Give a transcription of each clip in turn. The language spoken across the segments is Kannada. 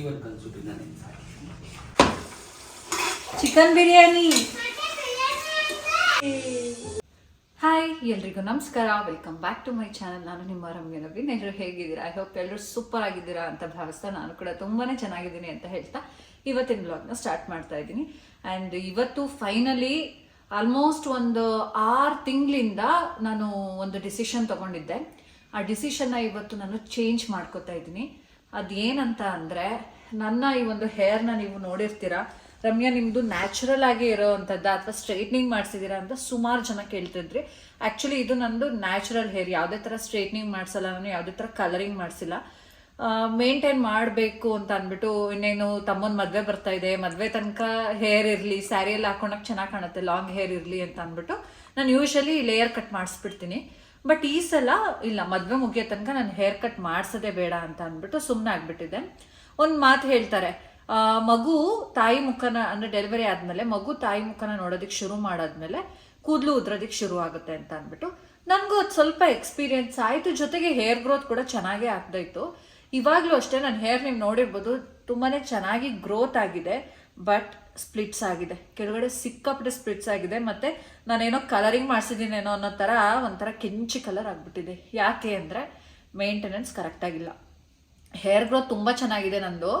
ಇವತ್ತು ಚಿಕನ್ ಬಿರಿಯಾನಿ. ಹಾಯ್ ಎಲ್ರಿಗೂ ನಮಸ್ಕಾರ. Welcome back to my channel ನಾನು ನಿಮ್ಮ ರಮ್ಯ ನವೀನ್. ಎಲ್ಲರೂ ಹೇಗಿದ್ದೀರಾ? ಐ ಹೋಪ್ ಎಲ್ಲರೂ ಸೂಪರ್ ಆಗಿದ್ದೀರಾ ಅಂತ ಭಾವಿಸ್ತಾ ನಾನು ಕೂಡ ತುಂಬಾನೇ ಚೆನ್ನಾಗಿದ್ದೀನಿ ಅಂತ ಹೇಳ್ತಾ ಇವತ್ತಿನ ಬ್ಲಾಗ್ನ ಸ್ಟಾರ್ಟ್ ಮಾಡ್ತಾ ಇದ್ದೀನಿ. ಆ್ಯಂಡ್ ಇವತ್ತು ಫೈನಲಿ ಆಲ್ಮೋಸ್ಟ್ ಒಂದು ಆರು ತಿಂಗಳಿಂದ ನಾನು ಒಂದು ಡಿಸಿಷನ್ ತಗೊಂಡಿದ್ದೆ. ಆ ಡಿಸಿಷನ್ನ ಇವತ್ತು ನಾನು ಚೇಂಜ್ ಮಾಡ್ಕೋತಾ ಇದ್ದೀನಿ. ಅದೇನಂತ ಅಂದರೆ, ನನ್ನ ಈ ಒಂದು ಹೇರ್ನ ನೀವು ನೋಡಿರ್ತೀರಾ? ರಮ್ಯಾ ನಿಮ್ಮದು ನ್ಯಾಚುರಲ್ ಆಗಿ ಇರೋವಂಥದ್ದ ಅಥವಾ ಸ್ಟ್ರೈಟ್ನಿಂಗ್ ಮಾಡಿಸಿದ್ದೀರಾ ಅಂತ ಸುಮಾರು ಜನ ಕೇಳ್ತಿದ್ರಿ. ಆ್ಯಕ್ಚುಲಿ ಇದು ನಂದು ನ್ಯಾಚುರಲ್ ಹೇರ್ ಯಾವುದೇ ಥರ ಸ್ಟ್ರೈಟ್ನಿಂಗ್ ಮಾಡಿಸಲ್ಲ ನಾನು ಯಾವುದೇ ಥರ ಕಲರಿಂಗ್ ಮಾಡಿಸಿಲ್ಲ. ಮೇಂಟೈನ್ ಮಾಡಬೇಕು ಅಂತ ಅಂದ್ಬಿಟ್ಟು ಇನ್ನೇನು ತಮ್ಮನ ಮದುವೆ ಬರ್ತಾ ಇದೆ. ಮದುವೆ ತನಕ ಹೇರ್ ಇರಲಿ ಸ್ಯಾರಿ ಎಲ್ಲ ಹಾಕೊಂಡಾಗ ಚೆನ್ನಾಗಿ ಕಾಣುತ್ತೆ ಲಾಂಗ್ ಹೇರ್ ಇರಲಿ ಅಂತ ಅಂದ್ಬಿಟ್ಟು ನಾನು ಯೂಶಲಿ ಲೇಯರ್ ಕಟ್ ಮಾಡಿಸ್ಬಿಡ್ತೀನಿ. ಬಟ್ ಈ ಸಲ, ಇಲ್ಲ, ಮದುವೆ ಮುಗಿಯೋ ತನಕ ನಾನು ಹೇರ್ ಕಟ್ ಮಾಡಿಸೋದೇ ಬೇಡ ಅಂತ ಅಂದ್ಬಿಟ್ಟು ಸುಮ್ಮನೆ ಆಗಿಬಿಟ್ಟಿದೆ ಒಂದು ಮಾತು ಹೇಳ್ತಾರೆ ಮಗು ತಾಯಿ ಮುಖನ, ಅಂದ್ರೆ ಡೆಲಿವರಿ ಆದ್ಮೇಲೆ, ಮಗು ತಾಯಿ ಮುಖನ ನೋಡೋದಕ್ಕೆ ಶುರು ಮಾಡಾದ್ಮೇಲೆ ಕೂದಲು ಉದ್ರೋದಕ್ಕೆ ಶುರು ಆಗುತ್ತೆ ಅಂತ ಅಂದ್ಬಿಟ್ಟು. ನನಗೂ ಅದು ಸ್ವಲ್ಪ ಎಕ್ಸ್ಪೀರಿಯನ್ಸ್ ಆಯಿತು, ಜೊತೆಗೆ ಹೇರ್ ಗ್ರೋತ್ ಕೂಡ ಚೆನ್ನಾಗೇ ಆಗ್ತಾಯಿತ್ತು ಇವಾಗಲೂ ಅಷ್ಟೇ ನನ್ನ ಹೇರ್ ನೀವು ನೋಡಿರ್ಬೋದು ತುಂಬಾ ಚೆನ್ನಾಗಿ ಗ್ರೋತ್ ಆಗಿದೆ. ಬಟ್ ಸ್ಪ್ಲಿಟ್ಸ್ ಆಗಿದೆ. ಕೆಳಗಡೆ ಸಿಕ್ಕಾಪಟ್ಟೆ ಸ್ಪ್ಲಿಟ್ಸ್ ಆಗಿದೆ. ಮತ್ತೆ ನಾನೇನೋ ಕಲರಿಂಗ್ ಮಾಡಿಸಿದ್ದೀನೇನೋ ಅನ್ನೋ ಥರ ಒಂಥರ ಕೆಂಚಿ ಕಲರ್ ಆಗಿಬಿಟ್ಟಿದೆ. ಯಾಕೆ ಅಂದರೆ ಮೇಂಟೆನೆನ್ಸ್ ಕರೆಕ್ಟಾಗಿಲ್ಲ ಹೇರ್ ಗ್ರೋತ್ ತುಂಬ ಚೆನ್ನಾಗಿದೆ ನಂದು.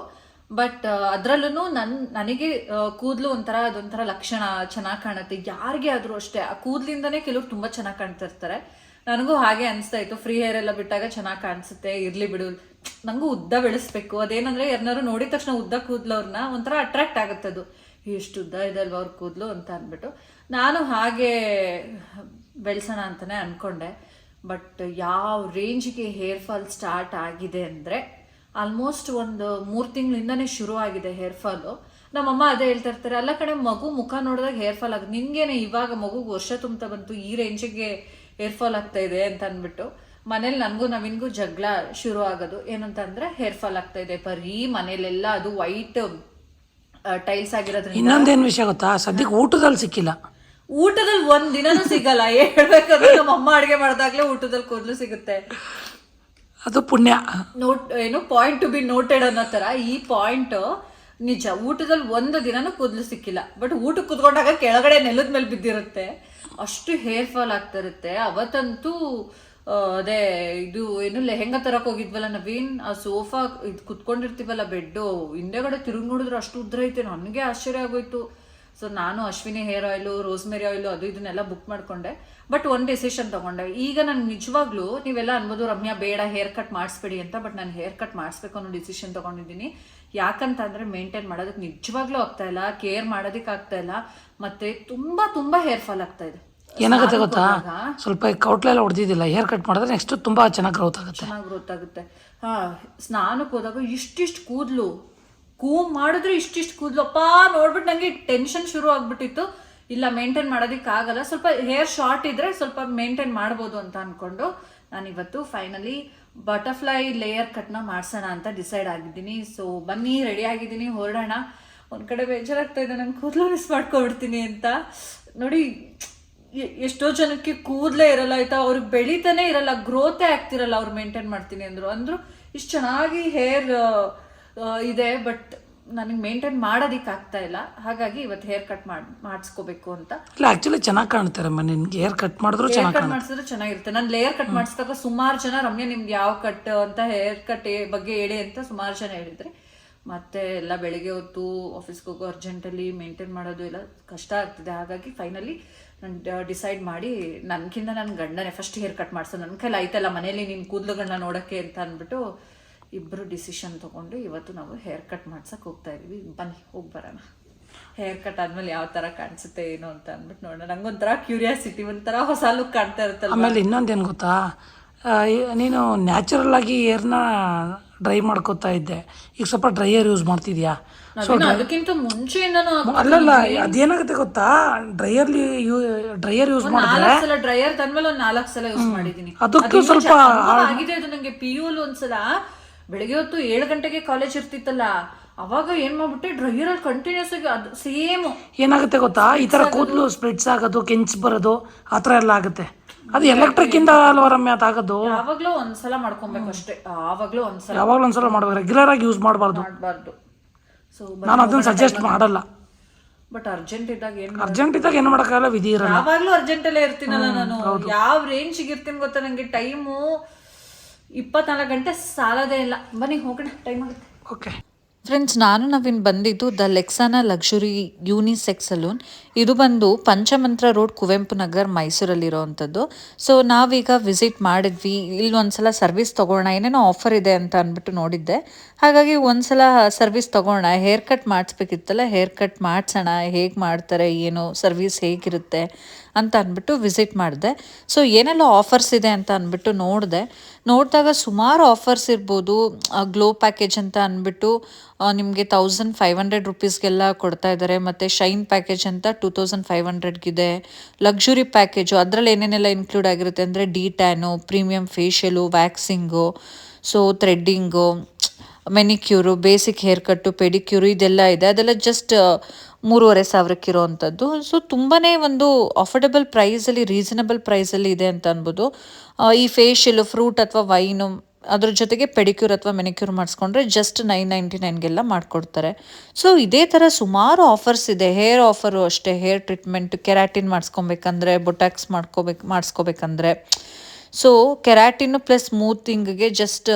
ಬಟ್ ಅದರಲ್ಲೂ ನನ್ನ ನನಗೆ ಕೂದಲು ಒಂಥರ ಅದೊಂಥರ ಲಕ್ಷಣ ಚೆನ್ನಾಗಿ ಕಾಣುತ್ತೆ. ಯಾರಿಗೆ ಆದರೂ ಅಷ್ಟೇ. ಆ ಕೂದಲಿಂದನೇ ಕೆಲವ್ರು ತುಂಬ ಚೆನ್ನಾಗಿ ಕಾಣ್ತಾ ಇರ್ತಾರೆ ನನಗೂ ಹಾಗೆ ಅನಿಸ್ತಾ ಇತ್ತು. ಫ್ರೀ ಹೇರ್ ಎಲ್ಲ ಬಿಟ್ಟಾಗ ಚೆನ್ನಾಗಿ ಕಾಣಿಸುತ್ತೆ. ಇರ್ಲಿ ಬಿಡು. ನಂಗೂ ಉದ್ದ ಬೆಳೆಸ್ಬೇಕು. ಅದೇನಂದ್ರೆ ಯಾರನ್ನಾರು ನೋಡಿದ ತಕ್ಷಣ ಉದ್ದ ಕೂದಲವ್ರನ್ನ ಒಂಥರ ಅಟ್ರಾಕ್ಟ್ ಆಗುತ್ತೆ ಅದು. ಎಷ್ಟು ಉದ್ದ ಇದೆ ಅಲ್ವಾ ಅವ್ರ ಕೂದಲು ಅಂತ ಅಂದ್ಬಿಟ್ಟು ನಾನು ಹಾಗೆ ಬೆಳೆಸೋಣ ಅಂತಲೇ ಅನ್ಕೊಂಡೆ. ಬಟ್ ಯಾವ ರೇಂಜ್ಗೆ ಹೇರ್ ಫಾಲ್ ಸ್ಟಾರ್ಟ್ ಆಗಿದೆ ಅಂದರೆ ಆಲ್ಮೋಸ್ಟ್ ಒಂದು ಮೂರು ತಿಂಗಳಿಂದನೇ ಶುರು ಆಗಿದೆ ಹೇರ್ ಫಾಲು ನಮ್ಮಮ್ಮ ಅದೇ ಹೇಳ್ತಾ ಇರ್ತಾರೆ, ಅಲ್ಲ ಕಡೆ ಮಗು ಮುಖ ನೋಡಿದಾಗ ಹೇರ್ ಫಾಲ್ ಆಗುತ್ತೆ ನಿಂಗೇನೆ ಇವಾಗ ಮಗುಗೆ ವರ್ಷ ತುಂಬ್ತಾ ಬಂತು. ಈ ರೇಂಜಿಗೆ ಹೇರ್ ಫಾಲ್ ಆಗ್ತಾ ಇದೆ ಅಂತ ಅಂದ್ಬಿಟ್ಟು ಮನೇಲಿ ನನಗೂ ನವೀನ್ಗೂ ಜಗಳ ಶುರು ಆಗೋದು. ಏನಂತಂದ್ರೆ ಹೇರ್ ಫಾಲ್ ಆಗ್ತಾ ಇದೆ. ಬರೀ ಮನೇಲೆಲ್ಲ ಅದು ವೈಟ್ ಟೈಲ್ಸ್ ಆಗಿರೋದ್ರಿಂದ ಇನ್ನೊಂದೇನು ವಿಷಯ ಗೊತ್ತಾ? ಸದ್ಯಕ್ಕೆ ಊಟದಲ್ಲಿ ಸಿಕ್ಕಿಲ್ಲ. ಊಟದಲ್ಲಿ ಒಂದ್ ದಿನನೂ ಸಿಗಲ್ಲ. ಹೇಳ್ಬೇಕಂದ್ರೆ ನಮ್ಮ ಅಮ್ಮ ಅಡುಗೆ ಮಾಡಿದಾಗ್ಲೇ ಊಟದಲ್ಲಿ ಕೂದಲು ಸಿಗುತ್ತೆ. ಅದು ಪುಣ್ಯ. ನೋಟ್ ಏನು ಪಾಯಿಂಟ್ ಟು ಬಿ ನೋಟೆಡ್ ಅನ್ನೋ ತರ ಈ ಪಾಯಿಂಟ್ ನಿಜ ಊಟದಲ್ಲಿ ಒಂದು ದಿನನೂ ಕೂದಲು ಸಿಕ್ಕಿಲ್ಲ. ಬಟ್ ಊಟಕ್ಕೆ ಕುತ್ಕೊಂಡಾಗ ಕೆಳಗಡೆ ನೆಲದ ಮೇಲೆ ಬಿದ್ದಿರುತ್ತೆ. ಅಷ್ಟು ಹೇರ್ ಫಾಲ್ ಆಗ್ತಾ ಇರುತ್ತೆ. ಅವತ್ತಂತೂ ಅದೇ, ಇದು ಏನು ಲೆಹೆಂಗಾ ತರಕ್ ಹೋಗಿದ್ವಲ್ಲ ನವೀನ್? ಆ ಸೋಫಾ ಇದು ಕುತ್ಕೊಂಡಿರ್ತೀವಲ್ಲ ಬೆಡ್ಡು, ಹಿಂದೆಗಡೆ ತಿರುಗಿ ನೋಡಿದ್ರೆ ಅಷ್ಟು ಉದ್ರ ಐತೆ. ನನಗೆ ಆಶ್ಚರ್ಯ ಆಗೋಯ್ತು. ಸೊ ನಾನು Ashwini hair oil rosemary oil ಅದು ಇದನ್ನೆಲ್ಲ ಬುಕ್ ಮಾಡ್ಕೊಂಡೆ. ಬಟ್ ಒಂದು ಡಿಸಿಷನ್ ತಗೊಂಡೆ. ಈಗ ನಾನು ನಿಜವಾಗ್ಲೂ ನೀವೆಲ್ಲ ಅನ್ಬೋದು, ರಮ್ಯಾ, ಬೇಡ ಹೇರ್ ಕಟ್ ಮಾಡಿಸ್ಬೇಡಿ ಅಂತ ಬಟ್ ನಾನು ಹೇರ್ ಕಟ್ ಮಾಡಿಸ್ಬೇಕು ಅನ್ನೋ ಡಿಸಿಷನ್ ತಗೊಂಡಿದ್ದೀನಿ. ಯಾಕಂತ ಅಂದ್ರೆ ಮೇಂಟೈನ್ ಮಾಡೋದಕ್ಕೆ ನಿಜವಾಗ್ಲೂ ಆಗ್ತಾ ಇಲ್ಲ. ಕೇರ್ ಮಾಡೋದಕ್ಕೆ ಆಗ್ತಾ ಇಲ್ಲ. ಮತ್ತೆ ತುಂಬಾ ತುಂಬಾ ಹೇರ್ ಫಾಲ್ ಆಗ್ತಾ ಇದೆ. ಏನಾಗುತ್ತೆ ಗೊತ್ತಾ? ಸ್ವಲ್ಪ ಕೌಟ್ಲೆಲ್ಲ ಹೊಡೆದಿದ್ದಿಲ್ಲ ಹೇರ್ ಕಟ್ ಮಾಡಿದ್ರೆ ನೆಕ್ಸ್ಟ್ ತುಂಬಾ ಚೆನ್ನಾಗಿ ಗ್ರೋತ್ ಆಗುತ್ತೆ. ಚೆನ್ನಾಗಿ ಗ್ರೋತ್ ಆಗುತ್ತೆ. ಹಾ ಸ್ನಾನಕ್ಕೆ ಹೋದಾಗ ಇಷ್ಟಿಷ್ಟು ಕೂದಲು ಕೂಮ್ ಮಾಡಿದ್ರೆ ಇಷ್ಟಿಷ್ಟು ಕೂದಲು ಅಪ್ಪ ನೋಡ್ಬಿಟ್ಟು ನಂಗೆ ಟೆನ್ಷನ್ ಶುರು ಆಗ್ಬಿಟ್ಟಿತ್ತು. ಇಲ್ಲ ಮೇಂಟೈನ್ ಮಾಡೋದಕ್ಕೆ ಆಗಲ್ಲ. ಸ್ವಲ್ಪ ಹೇರ್ ಶಾರ್ಟ್ ಇದ್ರೆ ಸ್ವಲ್ಪ ಮೇಂಟೈನ್ ಮಾಡ್ಬೋದು ಅಂತ ಅಂದ್ಕೊಂಡು ನಾನು ಇವತ್ತು ಫೈನಲಿ ಬಟರ್ಫ್ಲೈ ಲೇಯರ್ ಕಟ್ನ ಮಾಡ್ಸೋಣ ಅಂತ ಡಿಸೈಡ್ ಆಗಿದ್ದೀನಿ. ಸೊ ಬನ್ನಿ ರೆಡಿ ಆಗಿದ್ದೀನಿ ಹೊರಡೋಣ. ಒಂದು ಕಡೆ ಬೇಜಾರಾಗ್ತಾ ಇದೆ ನಂಗೆ ಕೂದಲು ಮಿಸ್ ಮಾಡ್ಕೊಬಿಡ್ತೀನಿ ಅಂತ. ನೋಡಿ ಎಷ್ಟೋ ಜನಕ್ಕೆ ಕೂದಲೇ ಇರಲ್ಲ ಆಯ್ತಾ? ಅವ್ರಿಗೆ ಬೆಳೀತಾನೆ ಇರಲ್ಲ ಗ್ರೋತೇ ಆಗ್ತಿರಲ್ಲ ಅವ್ರು ಮೇಂಟೈನ್ ಮಾಡ್ತೀನಿ ಅಂದ್ರು. ಅಂದ್ರು ಇಷ್ಟು ಚೆನ್ನಾಗಿ ಹೇರ್ ಇದೆ ಬಟ್ ನನಗೆ ಮೇಂಟೈನ್ ಮಾಡೋದಿಕ್ಕೆ ಆಗ್ತಾ ಇಲ್ಲ. ಹಾಗಾಗಿ ಇವತ್ತು ಹೇರ್ ಕಟ್ ಮಾಡಿ ಮಾಡಿಸ್ಕೋಬೇಕು ಅಂತ. ಇಲ್ಲ ಆಕ್ಚುಲಿ ಚೆನ್ನಾಗಿ ಕಾಣ್ತಾರಮ್ಮ ನಿನ್ಗೆ ಹೇರ್ ಕಟ್ ಮಾಡಿದ್ರು ಹೇರ್ ಕಟ್ ಮಾಡಿಸಿದ್ರೆ ಚೆನ್ನಾಗಿರುತ್ತೆ. ನಾನು ಲೇಯರ್ ಕಟ್ ಮಾಡಿಸಿದಾಗ ಸುಮಾರು ಜನ ರಮ್ಯ ನಿಮ್ಗೆ ಯಾವ ಕಟ್ ಅಂತ ಹೇರ್ ಕಟ್ ಬಗ್ಗೆ ಹೇಳಿ ಅಂತ ಸುಮಾರು ಜನ ಹೇಳಿದ್ರೆ. ಮತ್ತೆ ಎಲ್ಲ ಬೆಳಿಗ್ಗೆ ಹೊತ್ತು ಆಫೀಸ್ಗೆ ಹೋಗೋ ಅರ್ಜೆಂಟಲ್ಲಿ ಮೇಂಟೈನ್ ಮಾಡೋದು ಎಲ್ಲ ಕಷ್ಟ ಆಗ್ತಿದೆ. ಹಾಗಾಗಿ ಫೈನಲಿ ಡಿಸೈಡ್ ಮಾಡಿ ನನಗಿಂತ ನನ್ನ ಗಂಡನೇ ಫಸ್ಟ್ ಹೇರ್ ಕಟ್ ಮಾಡಿಸೋ. ನನ್ನ ಕೈಲಿ ಆಯ್ತಲ್ಲ, ಮನೇಲಿ ನಿನ್ನ ಕೂದಲುಗಳನ್ನ ನೋಡೋಕ್ಕೆ ಅಂತ ಅಂದ್ಬಿಟ್ಟು ಇಬ್ಬರು ಡಿಸಿಷನ್ ತೊಗೊಂಡು ಇವತ್ತು ನಾವು ಹೇರ್ ಕಟ್ ಮಾಡ್ಸಕ್ಕೆ ಹೋಗ್ತಾ ಇದೀವಿ. ಬನ್ನಿ, ಹೋಗಿ ಬರೋಣ. ಹೇರ್ ಕಟ್ ಆದ್ಮೇಲೆ ಯಾವ ತರ ಕಾಣಿಸುತ್ತೆ, ಏನು ಅಂತ ಅಂದ್ಬಿಟ್ಟು ನೋಡೋಣ. ನಂಗೊಂಥರ ಕ್ಯೂರಿಯಾಸಿಟಿ ಒಂಥರ ಹೊಸ ಲುಕ್ ಕಾಣ್ತಾ ಇರುತ್ತಲ್ಲ ಆಮೇಲೆ ಇನ್ನೊಂದೇನು ಗೊತ್ತಾ? ನೀನು ನ್ಯಾಚುರಲ್ ಆಗಿ ಹೇರ್ನ ಡ್ರೈ ಮಾಡ್ಕೋತಾ ಇದ್ದೆ. ಈಗ ಸ್ವಲ್ಪ ಡ್ರೈಯರ್ ಯೂಸ್ ಮಾಡ್ತಿದ್ಯಾ? ಸೊ ಅದಕ್ಕಿಂತ ಮುಂಚೆಯಿಂದನೂ ಅಲ್ಲಲ್ಲ ಅದೇನಾಗುತ್ತೆ ಗೊತ್ತಾ? ಡ್ರೈಯರ್ಲಿ ಡ್ರೈಯರ್ ಯೂಸ್ ಮಾಡಿದ್ರೆ ನಾಲ್ಕು ಸಲ ಡ್ರೈಯರ್ ತಂದ್ಮೇಲೆ ಒಂದು ನಾಲ್ಕು ಸಲ ಯೂಸ್ ಮಾಡಿದ್ದೀನಿ ಅದಕ್ಕೆ ಸ್ವಲ್ಪ ಆಗಿದೆ ಅದು ನನಗೆ ಪಿ ಯು ಒಂದ್ಸಲ ಬೆಳಿಗ್ಗೆ ಹೊತ್ತು ಏಳು ಗಂಟೆಗೆ ಕಾಲೇಜ್ ಇರ್ತಿತ್ತಲ್ಲ ಅವಾಗ ಏನ್ ಮಾಡ್ಬಿಟ್ಟೆ? ಡ್ರೈಯರ್ ಅಲ್ಲಿ ಕಂಟಿನ್ಯೂಸ್ ಆಗಿ ಅದು ಸೇಮ್ ಏನಾಗುತ್ತೆ ಗೊತ್ತಾ? ಈ ತರ ಕೂದಲು ಸ್ಪ್ರಿಟ್ಸ್ ಆಗೋದು ಕೆಂಚ್ ಬರೋದು ಆ ಥರ ಎಲ್ಲ ಆಗುತ್ತೆ. ಅದು ಎಲೆಕ್ಟ್ರಿಕ್ ಇಂದ ಅಲ್ವಾ ರಮ್ಯ ಅದಾಗೋದು. ಯಾವಾಗ್ಲೂ ಒಂದ್ಸಲ ಮಾಡ್ಕೊಬೇಕು ಅಷ್ಟೇ. ಆವಾಗ್ಲೂ ಒಂದ್ಸಲ. ಯಾವಾಗಲೂ ಒಂದ್ಸಲ ಮಾಡ್ಬೇಕು. ರೆಗ್ಯುಲರ್ ಆಗಿ ಯೂಸ್ ಮಾಡಬಾರ್ದು. ಮಾಡಬಾರ್ದು. ಸೊ ನಾನು ಅದನ್ನ ಸಜೆಸ್ಟ್ ಮಾಡಲ್ಲ. ಬಟ್ ಅರ್ಜೆಂಟ್ ಇದ್ದಾಗ ಏನು ಅರ್ಜೆಂಟ್ ಇದ್ದಾಗ ಏನು ಮಾಡೋಕ್ಕಾಗಲ್ಲ? ವಿಧಿ ಇರಲ್ಲ. ಯಾವಾಗ್ಲೂ ಅರ್ಜೆಂಟ್ ಅಲ್ಲೇ ಇರ್ತೀನಲ್ಲ ನಾನು. ಯಾವ ರೇಂಜ್ ಇರ್ತೀನಿ ಗೊತ್ತಾ ನಂಗೆ? ಟೈಮು ಇಪ್ಪತ್ನಾಲ್ಕು ಗಂಟೆ ಸಾಲದೇ ಇಲ್ಲ. ಬನ್ನಿ ಹೋಗೋಣ. ಟೈಮ್ ಆಗುತ್ತೆ. ಓಕೆ ಫ್ರೆಂಡ್ಸ್ ನಾನು ನವೀನ್ ಬಂದಿದ್ದು the Lexana luxury unisex salon ಇದು ಬಂದು ಪಂಚಮಂತ್ರ ರೋಡ್ ಕುವೆಂಪು ನಗರ್ ಮೈಸೂರಲ್ಲಿರೋವಂಥದ್ದು ಸೊ ನಾವೀಗ ವಿಸಿಟ್ ಮಾಡಿದ್ವಿ. ಇಲ್ಲಿ ಒಂದ್ಸಲ ಸರ್ವಿಸ್ ತೊಗೊಳ್ಳೋಣ ಏನೇನೋ ಆಫರ್ ಇದೆ ಅಂತ ಅಂದ್ಬಿಟ್ಟು ನೋಡಿದ್ದೆ. ಹಾಗಾಗಿ ಒಂದ್ಸಲ ಸರ್ವಿಸ್ ತೊಗೊಳ್ಳೋಣ ಹೇರ್ ಕಟ್ ಮಾಡಿಸ್ಬೇಕಿತ್ತಲ್ಲ ಹೇರ್ ಕಟ್ ಮಾಡಿಸೋಣ, ಹೇಗೆ ಮಾಡ್ತಾರೆ, ಏನು ಸರ್ವಿಸ್ ಹೇಗಿರುತ್ತೆ? ಅಂತ ಅಂದ್ಬಿಟ್ಟು ವಿಸಿಟ್ ಮಾಡಿದೆ. ಸೊ ಏನೆಲ್ಲ ಆಫರ್ಸ್ ಇದೆ ಅಂತ ಅಂದ್ಬಿಟ್ಟು ನೋಡಿದೆ. ನೋಡಿದಾಗ ಸುಮಾರು ಆಫರ್ಸ್ ಇರ್ಬೋದು. ಗ್ಲೋ ಪ್ಯಾಕೇಜ್ ಅಂತ ಅಂದ್ಬಿಟ್ಟು ನಿಮಗೆ ತೌಸಂಡ್ ಫೈವ್ ಹಂಡ್ರೆಡ್ ರುಪೀಸ್ಗೆಲ್ಲ ಕೊಡ್ತಾ ಇದ್ದಾರೆ. ಮತ್ತು ಶೈನ್ ಪ್ಯಾಕೇಜ್ ಅಂತ ಟೂ ತೌಸಂಡ್ ಫೈವ್ ಹಂಡ್ರೆಡ್ಗಿದೆ ಲಕ್ಸುರಿ ಪ್ಯಾಕೇಜು ಅದರಲ್ಲಿ ಏನೇನೆಲ್ಲ ಇನ್ಕ್ಲೂಡ್ ಆಗಿರುತ್ತೆ ಅಂದರೆ D tan premium facial waxing so threading manicure basic hair cut pedicure ಇದೆಲ್ಲ ಇದೆ. ಅದೆಲ್ಲ ಜಸ್ಟ್ ಮೂರುವರೆ ಸಾವಿರಕ್ಕಿರೋವಂಥದ್ದು ಸೊ ತುಂಬಾ ಒಂದು ಅಫೋರ್ಡೆಬಲ್ ಪ್ರೈಸಲ್ಲಿ ರೀಸನಬಲ್ ಪ್ರೈಸಲ್ಲಿ ಇದೆ ಅಂತ ಅನ್ಬೋದು. ಈ ಫೇಶಿಯಲ್ ಫ್ರೂಟ್ ಅಥವಾ ವೈನು ಅದ್ರ ಜೊತೆಗೆ ಪೆಡಿಕ್ಯೂರ್ ಅಥವಾ ಮೆನಿಕ್ಯೂರ್ ಮಾಡಿಸ್ಕೊಂಡ್ರೆ ಜಸ್ಟ್ ನೈನ್ ನೈಂಟಿ ನೈನ್ಗೆಲ್ಲ ಮಾಡಿಕೊಡ್ತಾರೆ. ಸೊ ಇದೇ ಥರ ಸುಮಾರು ಆಫರ್ಸ್ ಇದೆ. ಹೇರ್ ಆಫರು ಅಷ್ಟೇ ಹೇರ್ ಟ್ರೀಟ್ಮೆಂಟ್ ಕೆರಾಟಿನ್ ಮಾಡಿಸ್ಕೊಬೇಕಂದ್ರೆ ಬೊಟ್ಯಾಕ್ಸ್ ಮಾಡ್ಕೋಬೇಕು, ಮಾಡಿಸ್ಕೋಬೇಕಂದ್ರೆ. ಸೊ ಕೆರಾಟಿನ್ ಪ್ಲಸ್ ಸ್ಮೂತಿಂಗ್ಗೆ ಜಸ್ಟ್